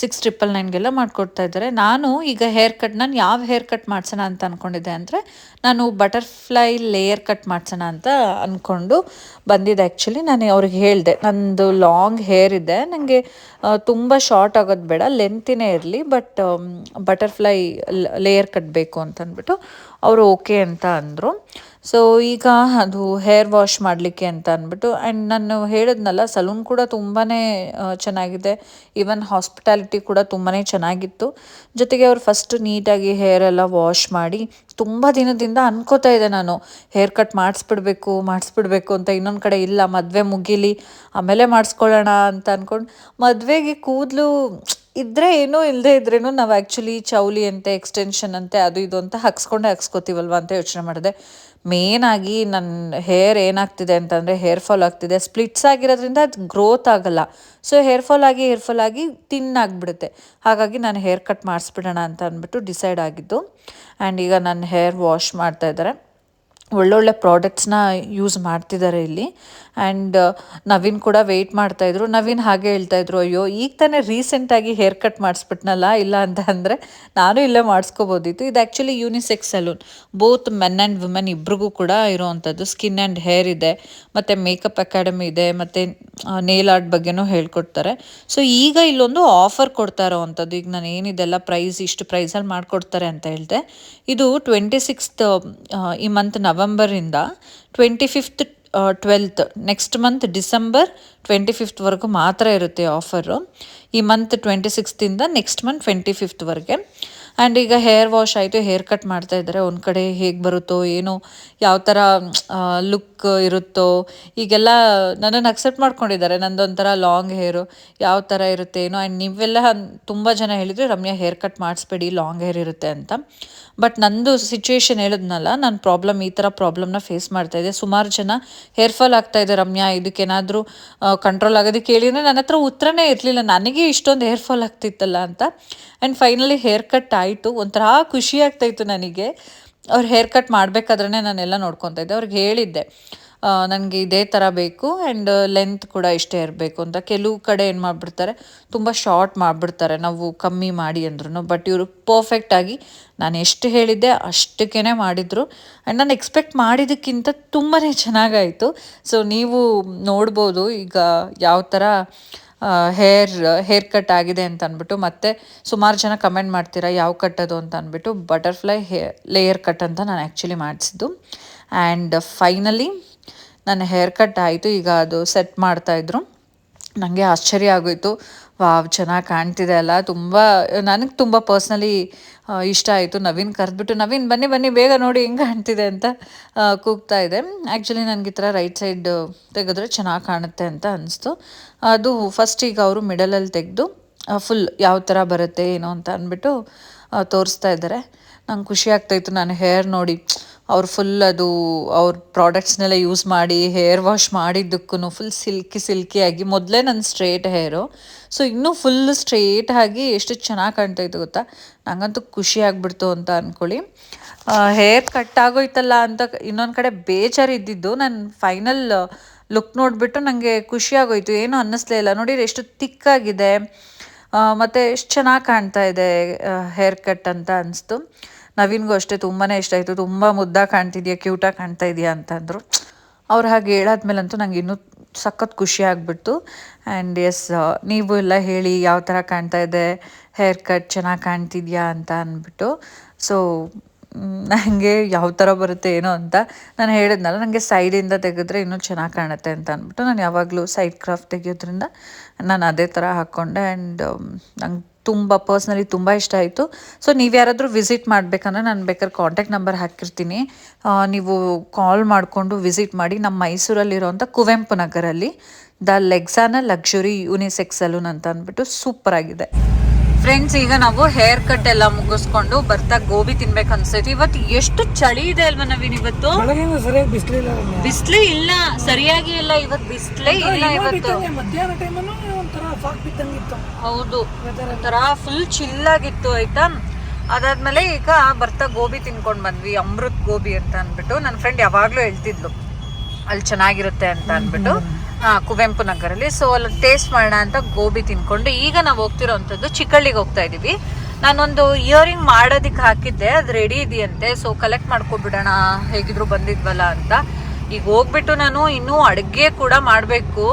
ಸಿಕ್ಸ್ ಟ್ರಿಪಲ್ ನೈನ್ಗೆಲ್ಲ ಮಾಡಿಕೊಡ್ತಾ ಇದ್ದಾರೆ. ನಾನು ಈಗ ಹೇರ್ ಕಟ್ ನಾನು ಯಾವ ಹೇರ್ ಕಟ್ ಮಾಡ್ಸೋಣ ಅಂತ ಅಂದ್ಕೊಂಡಿದ್ದೆ ಅಂದರೆ, ನಾನು ಬಟರ್ಫ್ಲೈ ಲೇಯರ್ ಕಟ್ ಮಾಡ್ಸೋಣ ಅಂತ ಅಂದ್ಕೊಂಡು ಬಂದಿದ್ದೆ ಆ್ಯಕ್ಚುಲಿ ನಾನು ಅವ್ರಿಗೆ ಹೇಳಿದೆ, ನಂದು ಲಾಂಗ್ ಹೇರ್ ಇದೆ ನನಗೆ ತುಂಬ ಶಾರ್ಟ್ ಆಗೋದು ಬೇಡ ಲೆಂತಿನೇ ಇರಲಿ ಬಟ್ ಬಟರ್ಫ್ಲೈ ಲೇಯರ್ ಕಟ್ ಬೇಕು ಅಂತ ಅಂದ್ಬಿಟ್ಟು ಅವರು ಓಕೆ ಅಂತ ಅಂದರು. ಸೊ ಈಗ ಅದು ಹೇರ್ ವಾಶ್ ಮಾಡಲಿಕ್ಕೆ ಅಂತ ಅಂದ್ಬಿಟ್ಟು ಆ್ಯಂಡ್ ನಾನು ಹೇಳಿದ್ನಲ್ಲ ಸಲೂನ್ ಕೂಡ ತುಂಬಾ ಚೆನ್ನಾಗಿದೆ. ಈವನ್ ಹಾಸ್ಪಿಟಾಲಿಟಿ ಕೂಡ ತುಂಬಾ ಚೆನ್ನಾಗಿತ್ತು. ಜೊತೆಗೆ ಅವ್ರು ಫಸ್ಟ್ ನೀಟಾಗಿ ಹೇರ್ ಎಲ್ಲ ವಾಶ್ ಮಾಡಿ, ತುಂಬ ದಿನದಿಂದ ಅನ್ಕೋತಾ ಇದ್ದೆ ನಾನು. ಹೇರ್ ಕಟ್ ಮಾಡಿಸ್ಬಿಡ್ಬೇಕು ಮಾಡಿಸ್ಬಿಡ್ಬೇಕು ಅಂತ ಇನ್ನೊಂದು ಕಡೆ ಇಲ್ಲ, ಮದುವೆ ಮುಗೀಲಿ, ಆಮೇಲೆ ಮಾಡಿಸ್ಕೊಳ್ಳೋಣ ಅಂತ ಅಂದ್ಕೊಂಡು ಮದುವೆಗೆ ಕೂದಲು ಇದ್ರೆ ಏನೋ ಇಲ್ಲದೆ ಇದ್ರೇನು ನಾವು ಆ್ಯಕ್ಚುಲಿ ಚೌಲಿ ಅಂತೆ ಎಕ್ಸ್ಟೆನ್ಷನ್ ಅಂತೆ, ಅದು ಇದು ಅಂತ ಹಾಕ್ಸ್ಕೊಂಡೆ ಹಾಕ್ಸ್ಕೊತೀವಲ್ವ ಅಂತ ಯೋಚನೆ ಮಾಡಿದೆ. ಮೇನ್ ಆಗಿ ನನ್ನ ಹೇರ್ ಏನಾಗ್ತಿದೆ ಅಂತಂದರೆ ಹೇರ್ ಫಾಲ್ ಆಗ್ತಿದೆ. ಸ್ಪ್ಲಿಟ್ಸ್ ಆಗಿರೋದ್ರಿಂದ ಅದು ಗ್ರೋತ್ ಆಗಲ್ಲ. ಸೊ ಹೇರ್ ಫಾಲ್ ಆಗಿ ಹೇರ್ ಫಾಲ್ ಆಗಿ ತಿನ್ ಆಗಿಬಿಡುತ್ತೆ. ಹಾಗಾಗಿ ನಾನು ಹೇರ್ ಕಟ್ ಮಾಡಿಸ್ಬಿಡೋಣ ಅಂತ ಅಂದ್ಬಿಟ್ಟು ಡಿಸೈಡ್ ಆಗಿದ್ದು. ಆ್ಯಂಡ್ ಈಗ ನನ್ನ ಹೇರ್ ವಾಶ್ ಮಾಡ್ತಾ ಇದ್ದಾರೆ. ಒಳ್ಳೊಳ್ಳೆ ಪ್ರಾಡಕ್ಟ್ಸ್ನ ಯೂಸ್ ಮಾಡ್ತಿದ್ದಾರೆ ಇಲ್ಲಿ. ಆ್ಯಂಡ್ ನವೀನ್ ಕೂಡ ವೆಯ್ಟ್ ಮಾಡ್ತಾಯಿದ್ರು ನವೀನ್ ಹಾಗೆ ಹೇಳ್ತಾಯಿದ್ರು ಅಯ್ಯೋ, ಈಗ ತಾನೇ ರೀಸೆಂಟಾಗಿ ಹೇರ್ ಕಟ್ ಮಾಡಿಸ್ಬಿಟ್ನಲ್ಲ, ಇಲ್ಲ ಅಂತ ಅಂದರೆ ನಾನು ಇಲ್ಲೇ ಮಾಡಿಸ್ಕೋಬೋದಿತ್ತು. ಇದು actually unisex salon both men and women ಇಬ್ರಿಗೂ ಕೂಡ ಇರೋವಂಥದ್ದು ಸ್ಕಿನ್ ಆ್ಯಂಡ್ ಹೇರ್ ಇದೆ, ಮತ್ತು ಮೇಕಪ್ ಅಕಾಡೆಮಿ ಇದೆ, ಮತ್ತು ನೇಲ್ ಆರ್ಟ್ ಬಗ್ಗೆನೂ ಹೇಳ್ಕೊಡ್ತಾರೆ. ಸೊ ಈಗ ಇಲ್ಲೊಂದು ಆಫರ್ ಕೊಡ್ತಾ ಇರೋವಂಥದ್ದು ಈಗ ನಾನು ಏನಿದೆಲ್ಲ ಪ್ರೈಸ್ ಇಷ್ಟು ಪ್ರೈಸಲ್ಲಿ ಮಾಡಿಕೊಡ್ತಾರೆ ಅಂತ ಹೇಳಿದೆ. ಇದು ಟ್ವೆಂಟಿ ಸಿಕ್ಸ್ತ್ ಈ month ನವಂಬರಿಂದ twenty fifth twelfth next month December twenty ಫಿಫ್ತ್ವರೆಗೂ ಮಾತ್ರ ಇರುತ್ತೆ ಆಫರು ಈ ಮಂತ್ ಟ್ವೆಂಟಿ ಸಿಕ್ಸ್ತಿಂದ ನೆಕ್ಸ್ಟ್ ಮಂತ್ ಟ್ವೆಂಟಿ ಫಿಫ್ತ್ವರೆಗೆ ಆ್ಯಂಡ್ ಈಗ ಹೇರ್ ವಾಶ್ ಆಯಿತು ಹೇರ್ ಕಟ್ ಮಾಡ್ತಾ ಇದ್ದಾರೆ. ಒಂದು ಕಡೆ ಹೇಗೆ ಬರುತ್ತೋ, ಏನೋ, ಯಾವ ಥರ ಲುಕ್ ಇರುತ್ತೋ, ಈಗೆಲ್ಲ ನನ್ನನ್ನು ಅಕ್ಸೆಪ್ಟ್ ಮಾಡ್ಕೊಂಡಿದ್ದಾರೆ. ನಂದೊಂಥರ ಲಾಂಗ್ ಹೇರು ಯಾವ ಥರ ಇರುತ್ತೆ, ಏನೋ ಆ್ಯಂಡ್ ನೀವೆಲ್ಲ ತುಂಬ ಜನ ಹೇಳಿದರೆ, ರಮ್ಯಾ ಹೇರ್ ಕಟ್ ಮಾಡಿಸ್ಬೇಡಿ ಲಾಂಗ್ ಹೇರ್ ಇರುತ್ತೆ ಅಂತ. ಬಟ್ ನಂದು ಸಿಚುವೇಶನ್ ಹೇಳಿದ್ನಲ್ಲ, ನಾನು ಪ್ರಾಬ್ಲಮ್ ಈ ಥರ ಪ್ರಾಬ್ಲಮ್ನ ಫೇಸ್ ಮಾಡ್ತಾ ಇದೆ ಸುಮಾರು ಜನ ಹೇರ್ ಫಾಲ್ ಆಗ್ತಾ ಇದೆ, ರಮ್ಯಾ, ಇದಕ್ಕೇನಾದರೂ ಕಂಟ್ರೋಲ್ ಆಗೋದಕ್ಕೆ ಕೇಳಿದರೆ ನನ್ನ ಹತ್ರ ಉತ್ತರನೇ ಇರಲಿಲ್ಲ. ನನಗೆ ಇಷ್ಟೊಂದು ಹೇರ್ ಫಾಲ್ ಆಗ್ತಿತ್ತಲ್ಲ ಅಂತ. ಆ್ಯಂಡ್ ಫೈನಲಿ ಹೇರ್ ಕಟ್ ಆಯಿತು. ಒಂಥರ ಖುಷಿ ಆಗ್ತಾಯಿತ್ತು ನನಗೆ. ಅವ್ರು ಹೇರ್ ಕಟ್ ಮಾಡಬೇಕಾದ್ರೆ ನಾನೆಲ್ಲ ನೋಡ್ಕೊತಾ ಇದ್ದೆ. ಅವ್ರಿಗೆ ಹೇಳಿದ್ದೆ ನನಗೆ ಇದೇ ಥರ ಬೇಕು ಆ್ಯಂಡ್ ಲೆಂತ್ ಕೂಡ ಇಷ್ಟೇ ಇರಬೇಕು ಅಂತ. ಕೆಲವು ಕಡೆ ಏನು ಮಾಡಿಬಿಡ್ತಾರೆ, ತುಂಬ ಶಾರ್ಟ್ ಮಾಡಿಬಿಡ್ತಾರೆ, ನಾವು ಕಮ್ಮಿ ಮಾಡಿ ಅಂದ್ರೂ ಬಟ್ ಇವರು ಪರ್ಫೆಕ್ಟಾಗಿ ನಾನು ಎಷ್ಟು ಹೇಳಿದ್ದೆ ಅಷ್ಟಕ್ಕೇ ಮಾಡಿದರು. ಆ್ಯಂಡ್ ನಾನು ಎಕ್ಸ್ಪೆಕ್ಟ್ ಮಾಡಿದ್ದಕ್ಕಿಂತ ತುಂಬಾ ಚೆನ್ನಾಗಾಯಿತು. ಸೊ ನೀವು ನೋಡ್ಬೋದು ಈಗ ಯಾವ ಥರ ಹೇರ್ ಹೇರ್ ಕಟ್ ಆಗಿದೆ ಅಂತ ಅಂದ್ಬಿಟ್ಟು ಮತ್ತೆ ಸುಮಾರು ಜನ ಕಮೆಂಟ್ ಮಾಡ್ತೀರಾ, ಯಾವ ಕಟ್ಟೋದು ಅಂತ ಅಂದ್ಬಿಟ್ಟು ಬಟರ್ಫ್ಲೈ ಹೇ ಲೇಯರ್ ಕಟ್ ಅಂತ ನಾನು ಆ್ಯಕ್ಚುಲಿ ಮಾಡಿಸಿದ್ದು. ಆ್ಯಂಡ್ ಫೈನಲಿ ನನ್ನ ಹೇರ್ ಕಟ್ ಆಯಿತು, ಈಗ ಅದು ಸೆಟ್ ಮಾಡ್ತಾಯಿದ್ರು ನನಗೆ ಆಶ್ಚರ್ಯ ಆಗೋಯಿತು. ವಾವ್, ಚೆನ್ನಾಗಿ ಕಾಣ್ತಿದೆ ಅಲ್ಲ. ತುಂಬ, ನನಗೆ ತುಂಬ ಪರ್ಸ್ನಲಿ ಇಷ್ಟ ಆಯಿತು. ನವೀನ್ ಕರೆದ್ಬಿಟ್ಟು, ನವೀನ್, ಬನ್ನಿ ಬನ್ನಿ, ಬೇಗ ನೋಡಿ ಹೆಂಗೆ ಕಾಣ್ತಿದೆ ಅಂತ ಕೂಗ್ತಾ ಇದೆ. ಆ್ಯಕ್ಚುಲಿ ನನಗೆ ಈ ಥರ ರೈಟ್ ಸೈಡ್ ತೆಗೆದ್ರೆ ಚೆನ್ನಾಗಿ ಕಾಣುತ್ತೆ ಅಂತ ಅನಿಸ್ತು. ಅದು ಫಸ್ಟ್ ಈಗ ಅವರು ಮಿಡಲಲ್ಲಿ ತೆಗೆದು ಫುಲ್ ಯಾವ ಥರ ಬರುತ್ತೆ, ಏನೋ ಅಂತ ಅಂದ್ಬಿಟ್ಟು ತೋರಿಸ್ತಾ ಇದ್ದಾರೆ ನಂಗೆ ಖುಷಿ ಆಗ್ತಾಯಿತ್ತು ನಾನು ಹೇರ್ ನೋಡಿ, ಅವ್ರು ಫುಲ್ ಅದು, ಅವ್ರ ಪ್ರಾಡಕ್ಟ್ಸ್ನೆಲ್ಲ ಯೂಸ್ ಮಾಡಿ ಹೇರ್ ವಾಶ್ ಮಾಡಿದ್ದಕ್ಕೂ ಫುಲ್ ಸಿಲ್ಕಿ ಸಿಲ್ಕಿಯಾಗಿ ಮೊದಲೇ ನನ್ನ ಸ್ಟ್ರೇಟ್ ಹೇರು ಸೊ ಇನ್ನೂ ಫುಲ್ ಸ್ಟ್ರೇಟ್ ಆಗಿ ಎಷ್ಟು ಚೆನ್ನಾಗಿ ಕಾಣ್ತಾ ಇತ್ತು ಗೊತ್ತಾ? ನಂಗಂತೂ ಖುಷಿ ಆಗ್ಬಿಡ್ತು ಅಂತ ಅಂದ್ಕೊಳ್ಳಿ ಹೇರ್ ಕಟ್ ಆಗೋಯ್ತಲ್ಲ ಅಂತ ಇನ್ನೊಂದು ಕಡೆ ಬೇಜಾರು ಇದ್ದಿದ್ದು, ನಾನು ಫೈನಲ್ ಲುಕ್ ನೋಡಿಬಿಟ್ಟು ನನಗೆ ಖುಷಿಯಾಗೋಯಿತು. ಏನೂ ಅನ್ನಿಸ್ಲೇ ಇಲ್ಲ. ನೋಡಿ ಎಷ್ಟು ತಿಕ್ಕಾಗಿದೆ. ಮತ್ತು ಎಷ್ಟು ಚೆನ್ನಾಗಿ ಕಾಣ್ತಾ ಇದೆ ಹೇರ್ ಕಟ್ ಅಂತ ಅನಿಸ್ತು. ನವೀನ್ಗೂ ಅಷ್ಟೇ ತುಂಬಾ ಇಷ್ಟ ಆಯಿತು. ತುಂಬ ಮುದ್ದಾಗಿ ಕಾಣ್ತಿದ್ಯಾ ಕ್ಯೂಟಾಗಿ ಕಾಣ್ತಾ ಇದೆಯಾ ಅಂತಂದರು ಅವ್ರು ಹಾಗೆ ಹೇಳಾದ್ಮೇಲಂತೂ ನನಗೆ ಇನ್ನೂ ಸಖತ್ ಖುಷಿ ಆಗಿಬಿಡ್ತು. ಆ್ಯಂಡ್ ಎಸ್ ನೀವು ಎಲ್ಲ ಹೇಳಿ ಯಾವ ಥರ ಕಾಣ್ತಾ ಇದೆ ಹೇರ್ ಕಟ್ ಚೆನ್ನಾಗಿ ಕಾಣ್ತಿದ್ಯಾ ಅಂತ ಅಂದ್ಬಿಟ್ಟು ಸೊ ನನಗೆ ಯಾವ ಥರ ಬರುತ್ತೆ ಏನೋ ಅಂತ ನಾನು ಹೇಳಿದ್ನಲ್ಲ ನನಗೆ ಸೈಡಿಂದ ತೆಗೆದ್ರೆ ಇನ್ನೂ ಚೆನ್ನಾಗಿ ಕಾಣುತ್ತೆ ಅಂತ ಅಂದ್ಬಿಟ್ಟು ನಾನು ಯಾವಾಗಲೂ ಸೈಡ್ ಕ್ರಾಫ್ಟ್ ತೆಗೆಯೋದ್ರಿಂದ ನಾನು ಅದೇ ಥರ ಹಾಕ್ಕೊಂಡೆ ಆ್ಯಂಡ್ ನಂಗೆ ತುಂಬ ಪರ್ಸ್ನಲಿ ತುಂಬ ಇಷ್ಟ ಆಯಿತು. ಸೊ ನೀವು ಯಾರಾದರೂ ವಿಸಿಟ್ ಮಾಡಬೇಕಂದ್ರೆ ನಾನು ಬೇಕಾದ್ರೆ ಕಾಂಟ್ಯಾಕ್ಟ್ ನಂಬರ್ ಹಾಕಿರ್ತೀನಿ. ನೀವು ಕಾಲ್ ಮಾಡಿಕೊಂಡು ವಿಸಿಟ್ ಮಾಡಿ ನಮ್ಮ ಮೈಸೂರಲ್ಲಿರೋಂಥ Kuvempu ನಗರಲ್ಲಿ the Lexana luxury unisex salon ಅಂತ ಅಂದ್ಬಿಟ್ಟು ಸೂಪರ್ ಆಗಿದೆ. ಫ್ರೆಂಡ್ಸ್ ಈಗ ನಾವು ಹೇರ್ ಕಟ್ ಎಲ್ಲ ಮುಗಿಸ್ಕೊಂಡು ಬರ್ತಾ ಗೋಬಿ ತಿನ್ಬೇಕು ಅನ್ಸೈತಿ. ಇವತ್ತು ಎಷ್ಟು ಚಳಿ ಇದೆ ಅಲ್ವಾ ನವೀನ್ ಇವತ್ತು? ಬಿಸ್ಲೇ ಇಲ್ಲ ಸರಿಯಾಗಿ ಇಲ್ಲ ಇವತ್ತು ಬಿಸ್ಲೇ ಇಲ್ಲ ಇವತ್ತು. ಹೌದು ಒಂಥರ ಫುಲ್ ಚಿಲ್ ಆಗಿತ್ತು ಆಯ್ತಾ? ಅದಾದ್ಮೇಲೆ ಈಗ ಬರ್ತಾ ಗೋಬಿ ತಿನ್ಕೊಂಡ್ ಬಂದ್ವಿ ಅಮೃತ್ ಗೋಬಿ ಅಂತ ಅಂದ್ಬಿಟ್ಟು. ನನ್ನ ಫ್ರೆಂಡ್ ಯಾವಾಗ್ಲೂ ಹೇಳ್ತಿದ್ಲು ಅಲ್ಲಿ ಚೆನ್ನಾಗಿರುತ್ತೆ ಅಂತ ಅಂದ್ಬಿಟ್ಟು. ಹಾ ಕುವೆಂಪು ನಗರಲ್ಲಿ. ಸೊ ಅಲ್ಲಿ ಟೇಸ್ಟ್ ಮಾಡೋಣ ಅಂತ ಗೋಬಿ ತಿನ್ಕೊಂಡು ಈಗ ನಾವು ಹೋಗ್ತಿರೋಂಥದ್ದು ಚಿಕ್ಕಳ್ಳಿಗೆ ಹೋಗ್ತಾ ಇದೀವಿ. ನಾನೊಂದು ಇಯರಿಂಗ್ ಮಾಡೋದಕ್ಕೆ ಹಾಕಿದ್ದೆ ಅದು ರೆಡಿ ಇದೆಯಂತೆ. ಸೊ ಕಲೆಕ್ಟ್ ಮಾಡ್ಕೊಬಿಡೋಣ ಹೇಗಿದ್ರು ಬಂದಿದ್ವಲ್ಲ ಅಂತ. ಈಗ ಹೋಗ್ಬಿಟ್ಟು ನಾನು ಇನ್ನೂ ಅಡುಗೆ ಕೂಡ ಮಾಡಬೇಕು.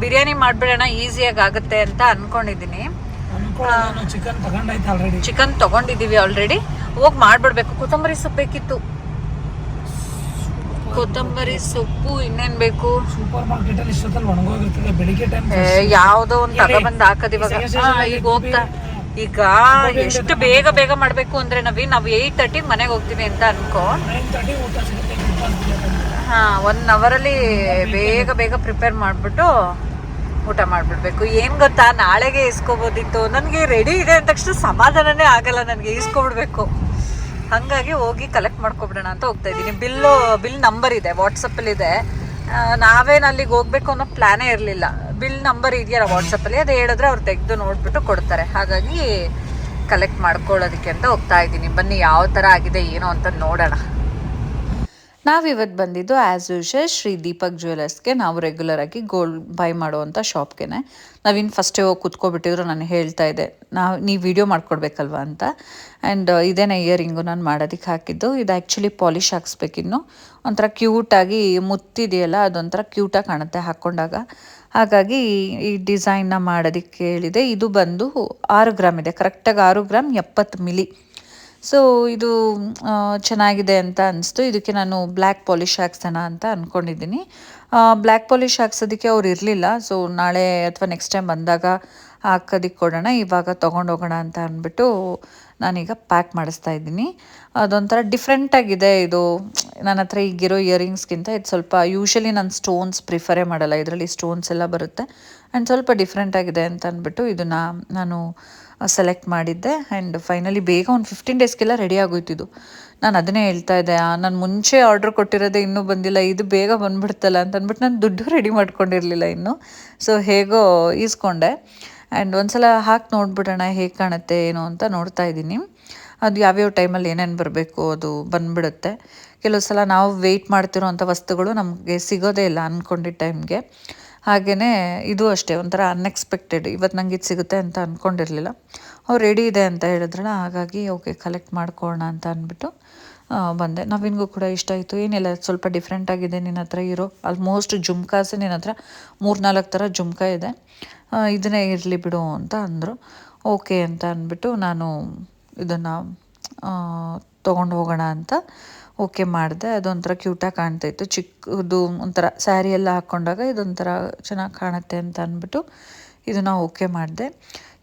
ಬಿರಿಯಾನಿ ಮಾಡಿಬಿಡೋಣ ಈಸಿಯಾಗಿ ಆಗುತ್ತೆ ಅಂತ ಅನ್ಕೊಂಡಿದ್ದೀನಿ. ನಾನು ಚಿಕನ್ ತಗೊಂಡಿದ್ದೀವಿ ಆಲ್ರೆಡಿ ಹೋಗಿ ಮಾಡಿಬಿಡ್ಬೇಕು. ಕೊತ್ತಂಬರಿ ಸೊಪ್ಪು ಬೇಕಿತ್ತು. ಕೊತ್ತಂಬರಿ ಸೊಪ್ಪು ಇನ್ನೇನ್ ಬೇಕು? ಸೂಪರ್ ಮಾರ್ಕೆಟ್ ಅಲ್ಲಿ ಇಷ್ಟೊತ್ತಲ್ಲಿ ಒಣಗೋಗಿರ್ತದೆ. ಬೆಳಿಗ್ಗೆ ಟೈಮ್ ಯಾವ್ದೋ ಒಂದ್ ತಗೊಬಂದ್ ಹಾಕದ್ ಇವಾಗ. ಈಗ ಹೋಗ್ತಾ. ಈಗ ಎಷ್ಟು ಬೇಗ ಬೇಗ ಮಾಡ್ಬೇಕು ಅಂದ್ರೆ ನವಿ ನಾವ್ ಏಯ್ಟ್ ತರ್ಟಿ ಮನೆಗೆ ಹೋಗ್ತೀವಿ ಅಂತ ಅನ್ಕೋ. ಹಾ ಒನ್ ಅವರಲ್ಲಿ ಬೇಗ ಬೇಗ ಪ್ರಿಪೇರ್ ಮಾಡ್ಬಿಟ್ಟು ಊಟ ಮಾಡ್ಬಿಡ್ಬೇಕು. ಏನ್ ಗೊತ್ತಾ? ನಾಳೆಗೆ ಇಸ್ಕೋಬೋದಿತ್ತು. ನನಗೆ ರೆಡಿ ಇದೆ ಅಂದ ತಕ್ಷಣ ಸಮಾಧಾನನೇ ಆಗಲ್ಲ ನನಗೆ ಇಸ್ಕೊಬಿಡ್ಬೇಕು. ಹಾಗಾಗಿ ಹೋಗಿ ಕಲೆಕ್ಟ್ ಮಾಡ್ಕೊಬಿಡೋಣ ಅಂತ ಹೋಗ್ತಾ ಇದ್ದೀನಿ. ಬಿಲ್ಲು ಬಿಲ್ ನಂಬರ್ ಇದೆ ವಾಟ್ಸಪ್ಪಲ್ಲಿ ಇದೆ. ಆ, ನಾವೇನು ಅಲ್ಲಿಗೆ ಹೋಗ್ಬೇಕು ಅನ್ನೋ ಪ್ಲಾನೇ ಇರಲಿಲ್ಲ. ಬಿಲ್ ನಂಬರ್ ಇದೆಯಲ್ಲ ವಾಟ್ಸಪ್ಪಲ್ಲಿ ಅದು ಹೇಳಿದ್ರೆ ಅವ್ರು ತೆಗೆದು ನೋಡಿಬಿಟ್ಟು ಕೊಡ್ತಾರೆ. ಹಾಗಾಗಿ ಕಲೆಕ್ಟ್ ಮಾಡ್ಕೊಳ್ಳೋದಕ್ಕೆ ಅಂತ ಹೋಗ್ತಾ ಇದ್ದೀನಿ. ಬನ್ನಿ ಯಾವ ಥರ ಆಗಿದೆ ಏನೋ ಅಂತ ನೋಡೋಣ. ನಾವಿವತ್ತು ಬಂದಿದ್ದು ಆ್ಯಸ್ ಯೂಶಲ್ ಶ್ರೀ ದೀಪಕ್ ಜ್ಯುವೆಲರ್ಸ್ಗೆ ನಾವು ರೆಗ್ಯುಲರ್ ಆಗಿ ಗೋಲ್ಡ್ ಬೈ ಮಾಡುವಂಥ ಶಾಪ್ಗೆ ನಾವಿನ್ನು ಫಸ್ಟೇ ಹೋಗಿ ಕುತ್ಕೊಬಿಟ್ಟಿದ್ರು, ನಾನು ಹೇಳ್ತಾ ಇದ್ದೆ. ನಾವು, ನೀವು ವಿಡಿಯೋ ಮಾಡ್ಕೊಡ್ಬೇಕಲ್ವಾ ಅಂತ. ಆ್ಯಂಡ್ ಇದೇನೇ ಇಯರಿಂಗು ನಾನು ಮಾಡೋದಕ್ಕೆ ಹಾಕಿದ್ದು. ಇದು ಆ್ಯಕ್ಚುಲಿ ಪಾಲಿಶ್ ಹಾಕ್ಸ್ಬೇಕಿನ್ನು. ಒಂಥರ ಕ್ಯೂಟಾಗಿ ಮುತ್ತಿದೆಯಲ್ಲ, ಅದೊಂಥರ ಕ್ಯೂಟಾಗಿ ಕಾಣುತ್ತೆ ಹಾಕ್ಕೊಂಡಾಗ ಹಾಗಾಗಿ ಈ ಡಿಸೈನ್ನ ಮಾಡೋದಕ್ಕೆ ಹೇಳಿದೆ. ಇದು ಬಂದು ಆರು ಗ್ರಾಮ್ ಇದೆ. ಕರೆಕ್ಟಾಗಿ ಆರು ಗ್ರಾಮ್ ಎಪ್ಪತ್ತು ಮಿಲಿ ಸೊ ಇದು ಚೆನ್ನಾಗಿದೆ ಅಂತ ಅನಿಸ್ತು. ಇದಕ್ಕೆ ನಾನು ಬ್ಲ್ಯಾಕ್ ಪಾಲಿಶ್ ಹಾಕ್ಸೋಣ ಅಂತ ಅಂದ್ಕೊಂಡಿದ್ದೀನಿ ಬ್ಲ್ಯಾಕ್ ಪಾಲಿಶ್ ಹಾಕ್ಸೋದಕ್ಕೆ ಅವ್ರು ಇರಲಿಲ್ಲ. ಸೊ ನಾಳೆ ಅಥವಾ ನೆಕ್ಸ್ಟ್ ಟೈಮ್ ಬಂದಾಗ ಹಾಕೋದಕ್ಕೆ ಕೊಡೋಣ. ಇವಾಗ ತೊಗೊಂಡೋಗೋಣ ಅಂತ ಅಂದ್ಬಿಟ್ಟು ನಾನೀಗ ಪ್ಯಾಕ್ ಮಾಡಿಸ್ತಾ ಇದ್ದೀನಿ. ಅದೊಂಥರ ಡಿಫ್ರೆಂಟಾಗಿದೆ ಇದು. ನನ್ನ ಹತ್ರ ಈಗಿರೋ ಇಯರಿಂಗ್ಸ್ಗಿಂತ ಇದು ಸ್ವಲ್ಪ ಯೂಶಲಿ ನಾನು ಸ್ಟೋನ್ಸ್ ಪ್ರಿಫರೇ ಮಾಡಲ್ಲ. ಇದರಲ್ಲಿ ಸ್ಟೋನ್ಸ್ ಎಲ್ಲ ಬರುತ್ತೆ. ಆ್ಯಂಡ್ ಸ್ವಲ್ಪ ಡಿಫ್ರೆಂಟಾಗಿದೆ ಅಂತ ಅಂದ್ಬಿಟ್ಟು ಇದನ್ನು ನಾನು ಸೆಲೆಕ್ಟ್ ಮಾಡಿದ್ದೆ. ಆ್ಯಂಡ್ ಫೈನಲಿ ಬೇಗ ಒಂದು ಫಿಫ್ಟೀನ್ ಡೇಸ್ಗೆಲ್ಲ ರೆಡಿ ಇದು. ನಾನು ಅದನ್ನೇ ಹೇಳ್ತಾ ಇದ್ದೆ. ನಾನು ಮುಂಚೆ ಆರ್ಡ್ರ್ ಕೊಟ್ಟಿರೋದೇ ಇನ್ನೂ ಬಂದಿಲ್ಲ. ಇದು ಬೇಗ ಬಂದ್ಬಿಡ್ತಲ್ಲ ಅಂತ ಅಂದ್ಬಿಟ್ಟು ನಾನು ದುಡ್ಡು ರೆಡಿ ಮಾಡ್ಕೊಂಡಿರಲಿಲ್ಲ ಇನ್ನು. ಸೊ ಹೇಗೋ ಈಸ್ಕೊಂಡೆ. ಆ್ಯಂಡ್ ಒಂದ್ಸಲ ಹಾಕಿ ನೋಡಿಬಿಡೋಣ ಹೇಗೆ ಕಾಣುತ್ತೆ, ಏನು ಅಂತ ನೋಡ್ತಾ ಇದ್ದೀನಿ. ಅದು ಯಾವ್ಯಾವ ಟೈಮಲ್ಲಿ ಏನೇನು ಬರಬೇಕು ಅದು ಬಂದ್ಬಿಡುತ್ತೆ. ಕೆಲವು ಸಲ ನಾವು ವೆಯ್ಟ್ ಮಾಡ್ತಿರೋವಂಥ ವಸ್ತುಗಳು ನಮಗೆ ಸಿಗೋದೇ ಇಲ್ಲ ಅಂದ್ಕೊಂಡಿದ್ದ ಟೈಮ್ಗೆ ಹಾಗೆಯೇ ಇದು ಅಷ್ಟೇ, ಒಂಥರ ಅನ್ಎಕ್ಸ್ಪೆಕ್ಟೆಡ್ ಇವತ್ತು ನಂಗೆ ಇದು ಸಿಗುತ್ತೆ ಅಂತ ಅಂದ್ಕೊಂಡಿರಲಿಲ್ಲ ಅವ್ರು ರೆಡಿ ಇದೆ ಅಂತ ಹೇಳಿದ್ರಲ್ಲ, ಹಾಗಾಗಿ ಓಕೆ ಕಲೆಕ್ಟ್ ಮಾಡ್ಕೊಳ್ಳೋಣ ಅಂತ ಅಂದ್ಬಿಟ್ಟು ಬಂದೆ. ನವೀನ್ಗೂ ಕೂಡ ಇಷ್ಟ ಆಯಿತು. ಏನಿಲ್ಲ, ಸ್ವಲ್ಪ ಡಿಫ್ರೆಂಟ್ ಆಗಿದೆ ನಿನ್ನ ಹತ್ರ ಇರೋ ಆಲ್ಮೋಸ್ಟ್ ಜುಮ್ಕಾಸೆ ನಿನ್ನ ಹತ್ರ ಮೂರು ನಾಲ್ಕು ಥರ ಜುಮ್ಕಾ ಇದೆ. ಇದನ್ನೇ ಇರಲಿ ಬಿಡು ಅಂತ ಅಂದರು. ಓಕೆ ಅಂತ ಅಂದ್ಬಿಟ್ಟು ನಾನು ಇದನ್ನು ತೊಗೊಂಡು ಹೋಗೋಣ ಅಂತ ಓಕೆ ಮಾಡಿದೆ. ಅದೊಂಥರ ಕ್ಯೂಟಾಗಿ ಕಾಣ್ತಾ ಇತ್ತು. ಚಿಕ್ಕದು ಒಂಥರ ಸ್ಯಾರಿ ಎಲ್ಲ ಹಾಕ್ಕೊಂಡಾಗ ಇದೊಂಥರ ಚೆನ್ನಾಗಿ ಕಾಣುತ್ತೆ ಅಂತ ಅಂದ್ಬಿಟ್ಟು ಇದನ್ನು ಓಕೆ ಮಾಡಿದೆ.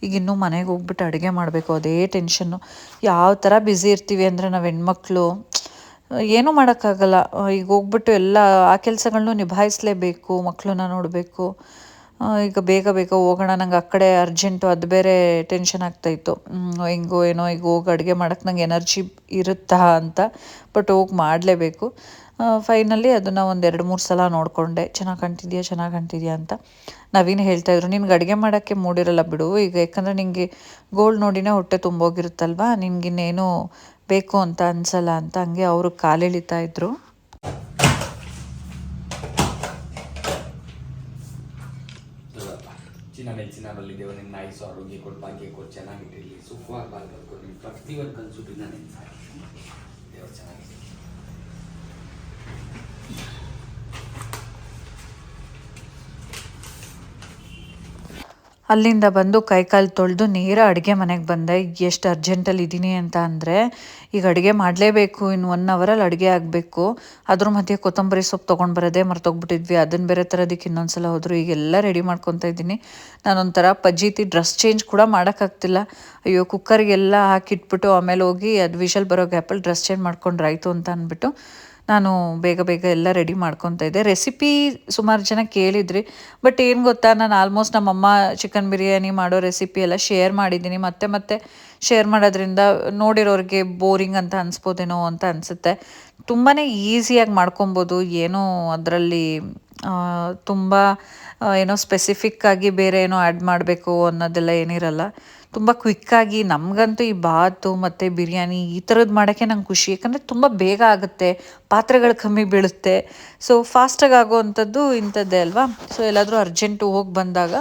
ಈಗ ಇನ್ನೂ ಮನೆಗೆ ಹೋಗ್ಬಿಟ್ಟು ಅಡುಗೆ ಮಾಡಬೇಕು, ಅದೇ ಟೆನ್ಷನ್ನು ಯಾವ ಥರ ಬ್ಯುಸಿ ಇರ್ತೀವಿ ಅಂದರೆ ನಾವು ಹೆಣ್ಮಕ್ಳು, ಏನೂ ಮಾಡೋಕ್ಕಾಗಲ್ಲ. ಈಗ ಹೋಗ್ಬಿಟ್ಟು ಎಲ್ಲ ಆ ಕೆಲಸಗಳನ್ನು ನಿಭಾಯಿಸಲೇಬೇಕು ಮಕ್ಕಳನ್ನ ನೋಡಬೇಕು. ಈಗ ಬೇಗ ಬೇಗ ಹೋಗೋಣ, ನಂಗೆ ಆ ಕಡೆ ಅರ್ಜೆಂಟು ಅದು ಬೇರೆ ಟೆನ್ಷನ್ ಆಗ್ತಾಯಿತ್ತು ಹೆಂಗೋ ಏನೋ ಈಗ ಹೋಗಿ ಅಡುಗೆ ಮಾಡೋಕ್ಕೆ ನಂಗೆ ಎನರ್ಜಿ ಇರುತ್ತಾ ಅಂತ ಬಟ್ ಹೋಗಿ ಮಾಡಲೇಬೇಕು. ಫೈನಲಿ ಅದನ್ನು ಒಂದು ಎರಡು ಮೂರು ಸಲ ನೋಡಿಕೊಂಡೆ. ಚೆನ್ನಾಗಿ ಕಾಣ್ತಿದ್ಯಾ? ಚೆನ್ನಾಗಿ ಕಾಣ್ತಿದ್ಯಾ ಅಂತ. ನವೀನ್ ಹೇಳ್ತಾಯಿದ್ರು ನಿನ್ಗೆ ಅಡುಗೆ ಮಾಡೋಕ್ಕೆ ಮೂಡಿರಲ್ಲ ಬಿಡು. ಈಗ ಯಾಕಂದರೆ ನಿನಗೆ ಗೋಲ್ಡ್ ನೋಡಿನೇ ಹೊಟ್ಟೆ ತುಂಬೋಗಿರುತ್ತಲ್ವ? ನಿನ್ಗಿನ್ನೇನು ಬೇಕು ಅಂತ ಅನ್ಸಲ್ಲ ಅಂತ ಹಂಗೆ ಅವರು ಕಾಲೆಳಿತಾ ಇದ್ರು. ಚೆನ್ನಾಗಿ ಚಿನ್ನ ನೆಚ್ಚಿನ ಬಲ್ಲಿದ್ದೇವೆ ನಿನ್ನ ಪ್ರತಿಯೊಂದು ದೇವ್ರು ಅಲ್ಲಿಂದ ಬಂದು ಕೈಕಾಲು ತೊಳೆದು ನೇರ ಅಡುಗೆ ಮನೆಗೆ ಬಂದೆ. ಎಷ್ಟು ಅರ್ಜೆಂಟಲ್ಲಿ ಇದ್ದೀನಿ ಅಂತ ಅಂದರೆ, ಈಗ ಅಡುಗೆ ಮಾಡಲೇಬೇಕು ಇನ್ನು ಒನ್ ಅವರಲ್ಲಿ ಅಡುಗೆ ಆಗಬೇಕು. ಅದ್ರ ಮಧ್ಯೆ ಕೊತ್ತಂಬರಿ ಸೊಪ್ಪು ತೊಗೊಂಡು ಬರೋದೇ ಮರ್ತೋಗ್ಬಿಟ್ಟಿದ್ವಿ. ಅದನ್ನು ಬೇರೆ ಥರದಕ್ಕೆ ಇನ್ನೊಂದು ಸಲ ಹೋದರು ಈಗೆಲ್ಲ ರೆಡಿ ಮಾಡ್ಕೊತ ಇದ್ದೀನಿ. ನಾನೊಂಥರ ಪಜ್ಜಿತಿ ಡ್ರೆಸ್ ಚೇಂಜ್ ಕೂಡ ಮಾಡೋಕ್ಕಾಗ್ತಿಲ್ಲ. ಅಯ್ಯೋ ಕುಕ್ಕರ್ಗೆಲ್ಲ ಹಾಕಿಟ್ಬಿಟ್ಟು ಆಮೇಲೆ ಹೋಗಿ ಅದು ವಿಷಲ್ ಬರೋ ಗ್ಯಾಪಲ್ಲಿ ಡ್ರೆಸ್ ಚೇಂಜ್ ಮಾಡ್ಕೊಂಡ್ರಾಯ್ತು ಅಂತ ಅಂದ್ಬಿಟ್ಟು ನಾನು ಬೇಗ ಬೇಗ ಎಲ್ಲ ರೆಡಿ ಮಾಡ್ಕೊತಾ ಇದ್ದೆ. ರೆಸಿಪಿ ಸುಮಾರು ಜನ ಕೇಳಿದ್ರಿ ಬಟ್ ಏನು ಗೊತ್ತಾ, ನಾನು ಆಲ್ಮೋಸ್ಟ್ ನಮ್ಮಮ್ಮ ಚಿಕನ್ ಬಿರಿಯಾನಿ ಮಾಡೋ ರೆಸಿಪಿ ಎಲ್ಲ ಶೇರ್ ಮಾಡಿದ್ದೀನಿ. ಮತ್ತೆ ಮತ್ತೆ ಶೇರ್ ಮಾಡೋದ್ರಿಂದ ನೋಡಿರೋರಿಗೆ ಬೋರಿಂಗ್ ಅಂತ ಅನ್ಸ್ಬೋದೇನೋ ಅಂತ ಅನಿಸುತ್ತೆ. ತುಂಬಾ ಈಸಿಯಾಗಿ ಮಾಡ್ಕೊಬೋದು. ಏನೋ ಅದರಲ್ಲಿ ತುಂಬ ಏನೋ ಸ್ಪೆಸಿಫಿಕ್ಕಾಗಿ ಬೇರೆ ಏನೋ ಆ್ಯಡ್ ಮಾಡಬೇಕು ಅನ್ನೋದೆಲ್ಲ ಏನಿರಲ್ಲ. ತುಂಬ ಕ್ವಿಕ್ಕಾಗಿ ನಮಗಂತೂ ಈ ಬಾತು ಮತ್ತು ಬಿರಿಯಾನಿ ಈ ಥರದ್ದು ಮಾಡೋಕ್ಕೆ ನಂಗೆ ಖುಷಿ. ಯಾಕಂದರೆ ತುಂಬ ಬೇಗ ಆಗುತ್ತೆ, ಪಾತ್ರೆಗಳು ಕಮ್ಮಿ ಬೀಳುತ್ತೆ. ಸೊ ಫಾಸ್ಟಾಗಿ ಆಗೋವಂಥದ್ದು ಇಂಥದ್ದೇ ಅಲ್ವಾ? ಸೊ ಎಲ್ಲಾದರೂ ಅರ್ಜೆಂಟು ಹೋಗಿ ಬಂದಾಗ